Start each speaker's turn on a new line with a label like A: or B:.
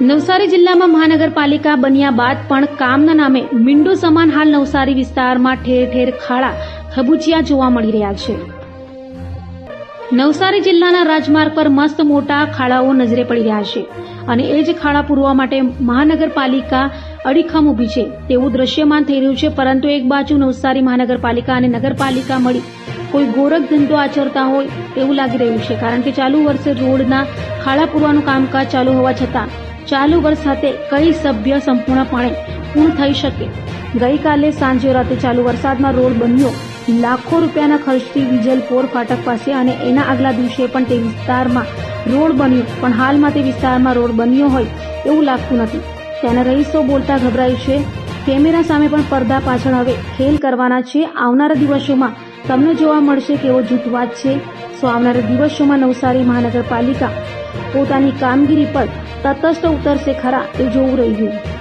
A: નવસારી જિલ્લામાં મહાનગરપાલિકા બન્યા બાદ પણ કામના નામે મીંડો સમાન હાલ નવસારી વિસ્તારમાં ઠેર ઠેર ખાડા ખબુચિયા જોવા મળી રહ્યા છે. નવસારી જિલ્લાના રાજમાર્ગ પર મસ્ત મોટા ખાડાઓ નજરે પડી રહ્યા છે અને એ જ ખાડા પૂરવા માટે મહાનગરપાલિકા અડીખમ ઊભી છે. તેવું દ્રશ્યમાન થઈ રહ્યું છે, પરંતુ એક બાજુ નવસારી મહાનગરપાલિકા અને નગરપાલિકા મળી કોઈ ગોરખ ધંધો આચરતા હોય તેવું લાગી રહ્યું છે, કારણ કે ચાલુ વર્ષે રોડના ખાડા પૂરવાનું કામકાજ ચાલુ હોવા છતાં ચાલુ વર્ષ સાથે કઈ સભ્ય સંપૂર્ણપણે પૂર્ણ થઈ શકે? ગઈકાલે સાંજે રાતે ચાલુ વરસાદમાં રોડ બન્યો. લાખો રૂપિયાના ખર્ચથી વિજલપોર ફાટક પાસે અને એના આગલા દિવસે પણ તે વિસ્તારમાં રોડ બન્યો. પણ હાલમાં તે વિસ્તારમાં રોડ બન્યો હોય એવું લાગતું નથી. ત્યાંના રહીશો બોલતા ગભરાય છે. કેમેરા સામે પણ પડદા પાછળ હવે ખેલ કરવાના છે. આવનારા દિવસોમાં તમને જોવા મળશે કેવો જૂથવાદ છે સો આવનારા દિવસોમાં નવસારી મહાનગરપાલિકા પોતાની કામગીરી પર તટસ્થ ઉતરશે ખરા એ જોવું રહ્યું.